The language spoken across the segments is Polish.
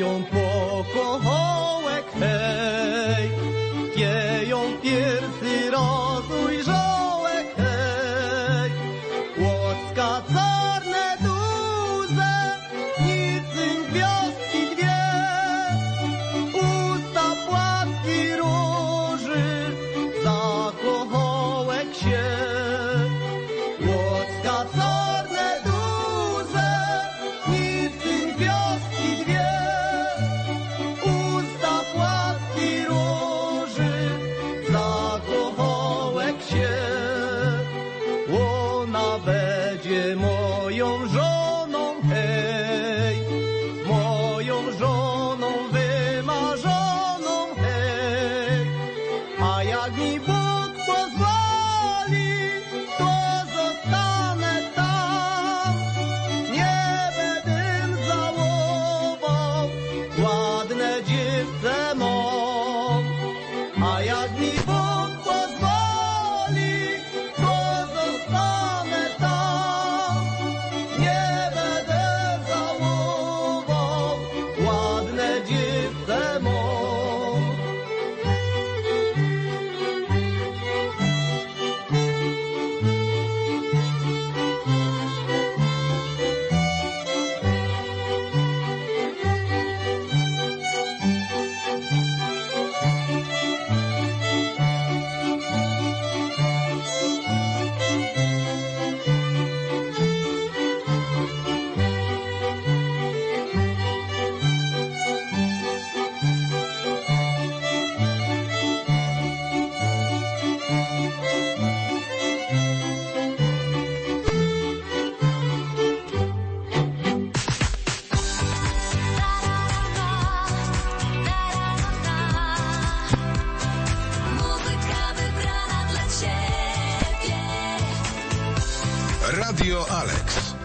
voyons pourquoi qu'on będzie moją żoną, hej, moją żoną wymarzoną, hej. A jak mi Bóg pozwoli, to zostanę tam. Nie będę żałował, ładne dziewczę mą. A jak mi Bóg Radio Alex.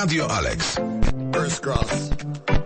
Radio Alex. First cross.